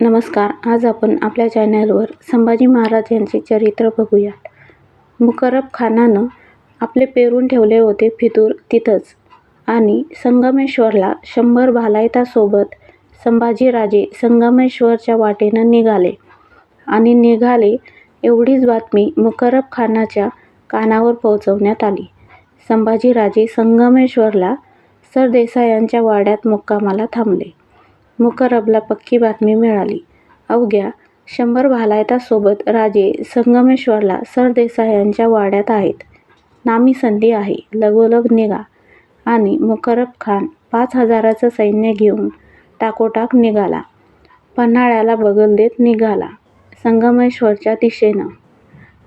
नमस्कार आज आपण आपल्या चॅनलवर संभाजी महाराज यांचे चरित्र बघूयात. मुकरब खानानं आपले पेरून ठेवले होते फितूर तिथंच आणि संगमेश्वरला शंभर भालायतासोबत संभाजीराजे संगमेश्वरच्या वाटेनं निघाले. आणि निघाले एवढीच बातमी मुकरब खानाच्या कानावर पोहोचवण्यात आली. संभाजीराजे संगमेश्वरला सरदेसायांच्या वाड्यात मुक्कामाला थांबले. मुकरबला पक्की बातमी मिळाली. अवघ्या शंभर भालायतासोबत राजे संगमेश्वरला सरदेसायांच्या वाड्यात आहेत. नामी संधी आहे. लगोलग निघा. आणि मुकरब खान पाच हजाराचं सैन्य घेऊन टाकोटाक निघाला. पन्हाळ्याला बगल देत निघाला. संगमेश्वरच्या दिशेनं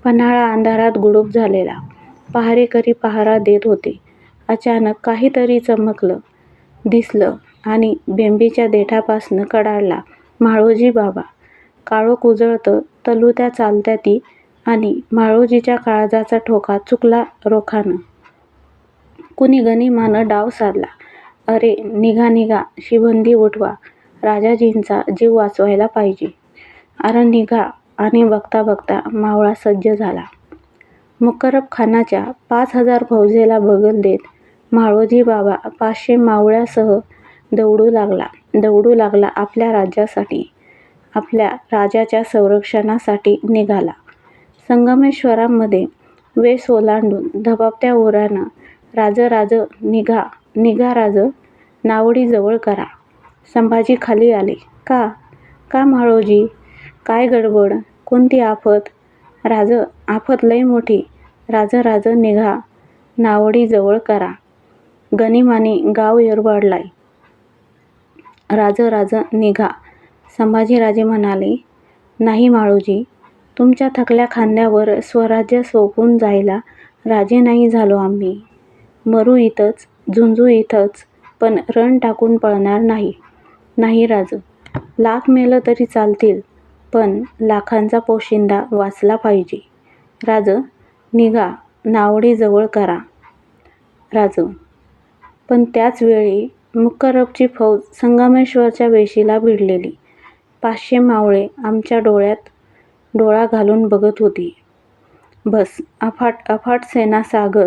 पन्हाळा अंधारात गुडूप झालेला. पहारेकरी पहारा देत होते. अचानक काहीतरी चमकलं. दिसलं आणि बेंबीच्या देठापासनं कडाडला म्हाळोजी बाबा काळोख उजळतं तलुत्या चालत्या ती आणि म्हाळोजीच्या काळजाचा ठोका चुकला रोखानं. कुणी गनिमानं डाव साधला अरे निघा निघा शिबंदी उठवा राजाजींचा जीव वाचवायला पाहिजे. अरे निघा. आणि बघता बघता मावळा सज्ज झाला. मुकरब खानाच्या पाच हजार फौजेला बगल देत म्हाळोजी बाबा पाचशे मावळ्यासह दौडू लागला. दौडू लागला आपल्या राज्यासाठी आपल्या राजाच्या संरक्षणासाठी निघाला. संगमेश्वरामध्ये वेस ओलांडून धबाबत्या ओरानं राज राज निघा निघा राज नावडीजवळ करा. संभाजी खाली आले. का? का म्हाळोजी? काय गडबड? कोणती आफत? राज आफत लय मोठी. राज राज निघा नावडीजवळ करा. गनिमाने गाव येरवाडलाय. राजं राजं निघा. संभाजीराजे म्हणाले नाही म्हाळोजी तुमच्या थकल्या खांद्यावर स्वराज्य सोपून जायला राजे नाही झालो आम्ही. मरू इथंच झुंजू इथंच पण रण टाकून पळणार नाही. नाही राजू लाख मेलं तरी चालतील पण लाखांचा पोशिंदा वाचला पाहिजे. राज निघा नावडीजवळ करा. राज पण त्याच वेळी मुकरबची फौज संगमेश्वरच्या वेशीला भिडलेली. पाचशे मावळे आमच्या डोळ्यात डोळा घालून बघत होती. बस अफाट अफाट सेनासागर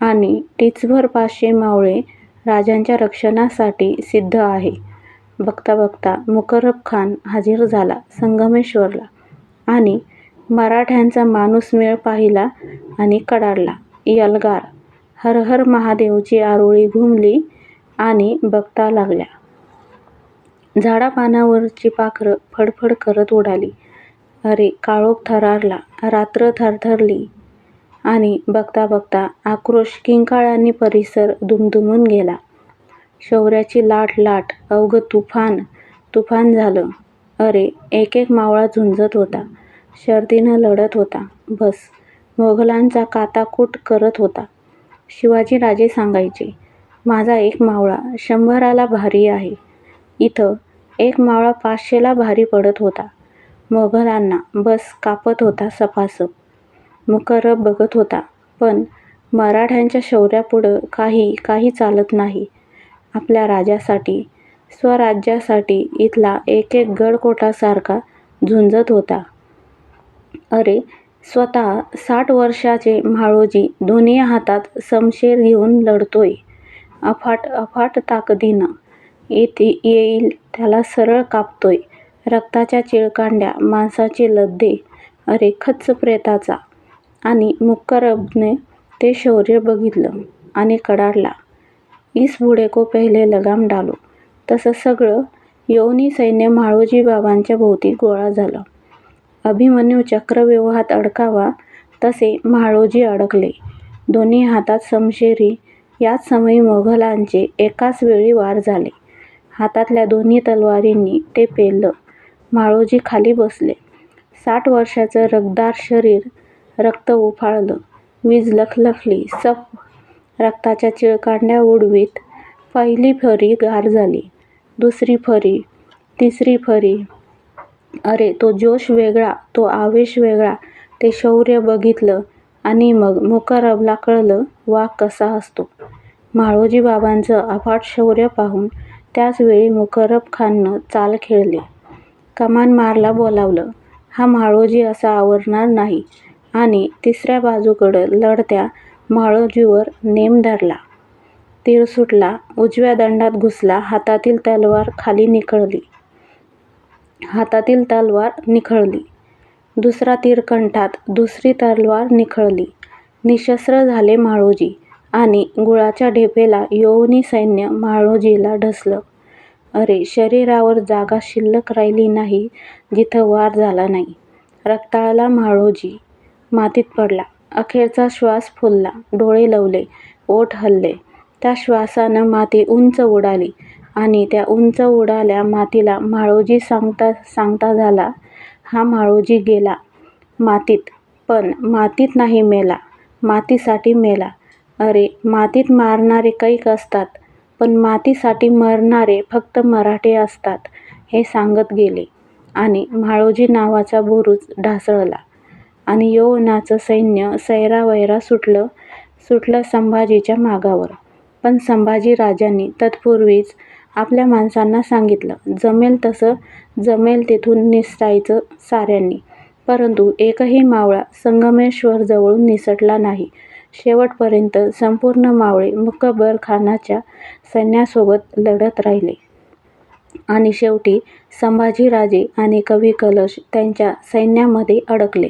आणि टिचभर पाचशे मावळे राजांच्या रक्षणासाठी सिद्ध आहे. बघता बघता मुकरब खान हजीर झाला संगमेश्वरला आणि मराठ्यांचा माणूसमेळ पाहिला आणि कडाडला. यलगार हर हर महादेवची आरोळी घुमली आणि बघता लागल्या. झाडापानावरची पाखरं फडफड करत उडाली. अरे काळोख थरारला रात्र थरथरली. आणि बघता बघता आक्रोश किंकाळ्यांनी परिसर दुमदुमून गेला. शौर्याची लाट लाट अवघं तुफान तुफान झालं. अरे एक एक मावळा झुंजत होता. शर्तीनं लढत होता. बस मोघलांचा काताकूट करत होता. शिवाजीराजे सांगायचे माझा एक मावळा शंभराला भारी आहे. इथं एक मावळा पाचशेला भारी पडत होता. मोघलांना बस कापत होता सपासप मुकरब बघत होता. पण मराठ्यांच्या शौर्यापुढं काही काही चालत नाही. आपल्या राजासाठी स्वराज्यासाठी इथला एक एक गडकोटासारखा झुंजत होता. अरे स्वतः साठ वर्षाचे म्हाळोजी दोन्ही हातात समशेर घेऊन लढतोय. अफाट अफाट ताकदीनं येथे येईल त्याला सरळ कापतोय. रक्ताच्या चिळकांड्या मांसाचे लद्दे अरे खच्च प्रेताचा. आणि मुकरबने ते शौर्य बघितलं आणि कडाडला. इस बुडेको पहिले लगाम डालो. तसं सगळं यवनी सैन्य म्हाळोजी बाबांच्या भोवती गोळा झालं. अभिमन्यू चक्रव्यूहात अडकावा तसे म्हाळोजी अडकले. दोन्ही हातात समशेरी याच समयी मोघलांचे एकाच वेळी वार झाले. हातातल्या दोन्ही तलवारींनी ते पेललं. म्हाळोजी खाली बसले. साठ वर्षाचं रगदार शरीर रक्त उफाळलं. वीज लखलखली सप रक्ताच्या चिळकांड्या उडवीत पहिली फरी गार झाली. दुसरी फरी तिसरी फरी. अरे तो जोश वेगळा तो आवेश वेगळा. ते शौर्य बघितलं आणि मग मुकरबला कळलं वाघ कसा असतो माळोजी बाबांचं अफाट शौर्य पाहून त्याच वेळी मुकरब खाननं चाल खेळली कमान मारला बोलावलं हा माळोजी असा आवरणार नाही आणि तिसऱ्या बाजूकडं लढत्या माळोजीवर नेम धरला. तीर सुटला. उजव्या दंडात घुसला. हातातील तलवार खाली निखळली. हातातील तलवार निखळली. दुसरा तीर कंठात. दुसरी तलवार निखळली. निशस्त्र झाले माळोजी आणि गुळाच्या ढेपेला योवनी सैन्य म्हाळोजीला ढसलं. अरे शरीरावर जागा शिल्लक राहिली नाही जिथं वार झाला नाही. रक्ताळला म्हाळोजी मातीत पडला. अखेरचा श्वास फुलला. डोळे लवले. ओठ हलले. त्या श्वासानं माती उंच उडाली आणि त्या उंच उडाल्या मातीला माळोजी सांगता सांगता झाला, हा माळोजी गेला मातीत पण मातीत नाही मेला. मातीसाठी मेला. अरे मातीत मारणारे कैक असतात पण मातीसाठी मरणारे फक्त मराठे असतात हे सांगत गेले आणि माळोजी नावाचा बुरुज ढासळला आणि यवनाचं सैन्य सैरावैरा सुटलं सुटलं संभाजीच्या मागावर. पण संभाजी राजांनी तत्पूर्वीच आपल्या माणसांना सांगितलं, जमेल तसं जमेल तिथून निसटायचं साऱ्यांनी. परंतु एकही मावळा संगमेश्वरजवळून निसटला नाही. शेवटपर्यंत संपूर्ण मावळे मुकबर खानाच्या सैन्यासोबत लढत राहिले. आणि शेवटी संभाजीराजे आणि कवी कलश त्यांच्या सैन्यामध्ये अडकले.